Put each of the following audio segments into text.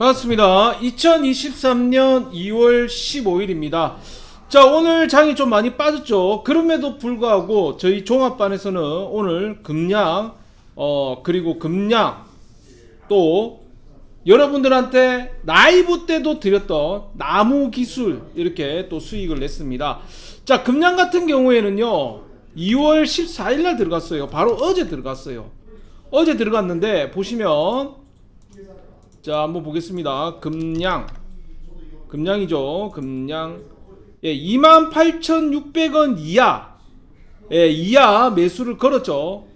반갑습니다. 2023년 2월 15일입니다. 자, 오늘 장이 좀 많이 빠졌죠. 그럼에도 불구하고 저희 종합반에서는 오늘 금량, 어, 그리고 금량, 또 여러분들한테 라이브 때도 드렸던 나무 기술 이렇게 또 수익을 냈습니다. 자, 금량 같은 경우에는요. 2월 14일 날 들어갔어요. 바로 어제 들어갔어요. 어제 들어갔는데 보시면 자, 한번 보겠습니다. 금량. 금량이죠. 금량. 예, 28,600원 이하. 예, 이하 매수를 걸었죠.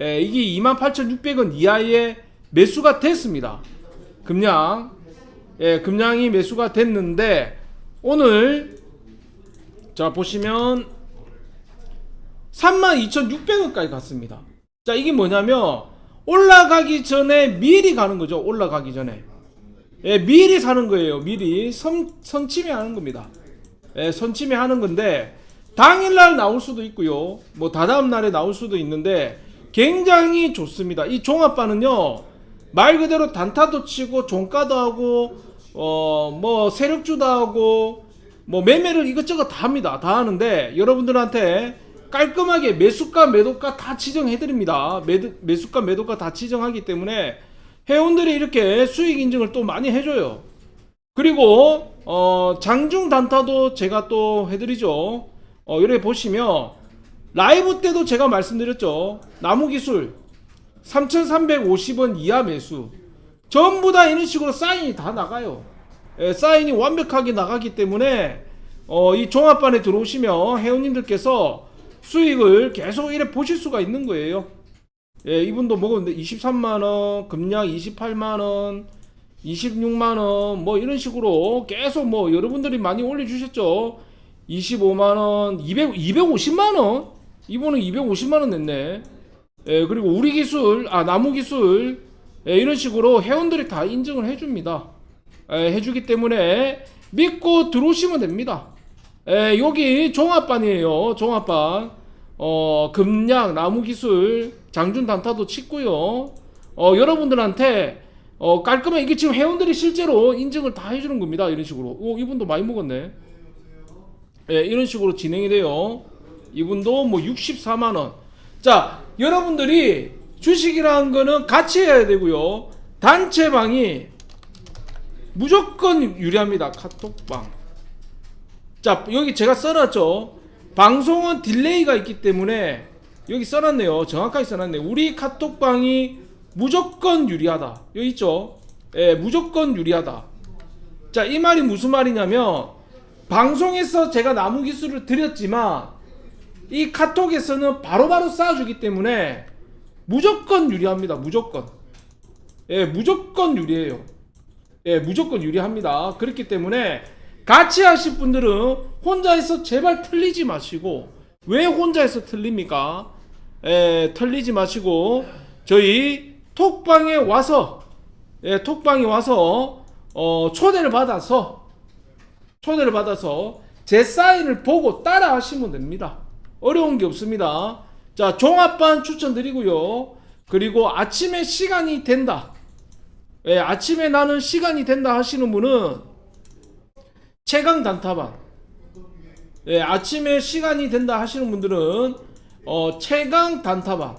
예, 이게 28,600원 이하의 매수가 됐습니다. 금량. 예, 금량이 매수가 됐는데 오늘 자, 보시면 32,600원까지 갔습니다. 자, 이게 뭐냐면 올라가기 전에 미리 가는 거죠. 올라가기 전에. 예, 미리 사는 거예요. 미리 선, 선침해 하는 겁니다. 예, 선침해 하는 건데 당일날 나올 수도 있고요. 뭐 다다음 날에 나올 수도 있는데 굉장히 좋습니다. 이 종합반은요. 말 그대로 단타도 치고 종가도 하고 어 뭐 세력주도 하고 뭐 매매를 이것저것 다 합니다. 다 하는데 여러분들한테 깔끔하게 매수가 매도가 다 지정해 드립니다. 매도, 매수가 매도가 다 지정하기 때문에 회원들이 이렇게 수익 인증을 또 많이 해줘요. 그리고 어, 장중 단타도 제가 또 해드리죠. 어, 이렇게 보시면 라이브 때도 제가 말씀드렸죠. 나무 기술 3,350원 이하 매수 전부 다 이런 식으로 사인이 다 나가요. 예, 사인이 완벽하게 나가기 때문에 어, 이 종합반에 들어오시면 회원님들께서 수익을 계속 이래 보실 수가 있는 거예요. 예, 이분도 먹었는데 23만원, 금량 28만원, 26만원, 뭐 이런 식으로 계속 뭐 여러분들이 많이 올려주셨죠. 25만원, 200, 250만원? 이분은 250만원 냈네. 예, 그리고 우리 기술, 아, 나무 기술, 예, 이런 식으로 회원들이 다 인증을 해줍니다. 예, 해주기 때문에 믿고 들어오시면 됩니다. 예, 여기 종합반이에요. 종합반. 어, 금량, 나무기술, 장준 단타도 치고요. 어, 여러분들한테 어, 깔끔하게 이게 지금 회원들이 실제로 인증을 다 해주는 겁니다. 이런 식으로. 오, 이분도 많이 먹었네. 예, 이런 식으로 진행이 돼요. 이분도 뭐 64만원. 자, 여러분들이 주식이라는 거는 같이 해야 되고요. 단체방이 무조건 유리합니다. 카톡방. 자, 여기 제가 써놨죠. 방송은 딜레이가 있기 때문에 여기 써놨네요. 정확하게 써놨네. 우리 카톡방이 무조건 유리하다. 여기 있죠. 예, 무조건 유리하다. 자, 이 말이 무슨 말이냐면 방송에서 제가 나무 기술을 드렸지만 이 카톡에서는 바로바로 쏴주기 때문에 무조건 유리합니다. 무조건. 예, 무조건 유리해요. 예, 무조건 유리합니다. 그렇기 때문에 같이 하실 분들은 혼자서 제발 틀리지 마시고 왜 혼자서 틀립니까? 예, 틀리지 마시고 저희 톡방에 와서 예, 톡방에 와서 어, 초대를 받아서 초대를 받아서 제 사인을 보고 따라 하시면 됩니다. 어려운 게 없습니다. 자, 종합반 추천드리고요. 그리고 아침에 시간이 된다. 예, 아침에 나는 시간이 된다 하시는 분은 최강 단타반. 예, 아침에 시간이 된다 하시는 분들은 어, 최강 단타반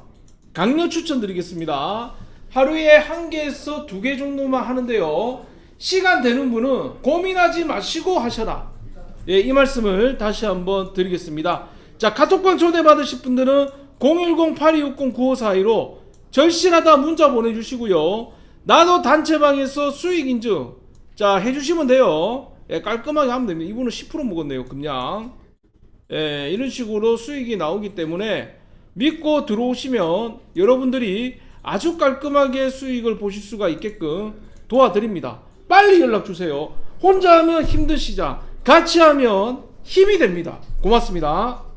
강력 추천드리겠습니다. 하루에 한 개에서 두 개 정도만 하는데요. 시간 되는 분은 고민하지 마시고 하셔라. 예, 이 말씀을 다시 한번 드리겠습니다. 자, 카톡방 초대 받으실 분들은 010-8260-9542로 절실하다 문자 보내주시고요. 나도 단체방에서 수익 인증 자 해주시면 돼요. 예, 깔끔하게 하면 됩니다. 이분은 10% 먹었네요. 금량. 예, 이런 식으로 수익이 나오기 때문에 믿고 들어오시면 여러분들이 아주 깔끔하게 수익을 보실 수가 있게끔 도와드립니다. 빨리 연락 주세요. 혼자 하면 힘드시자 같이 하면 힘이 됩니다. 고맙습니다.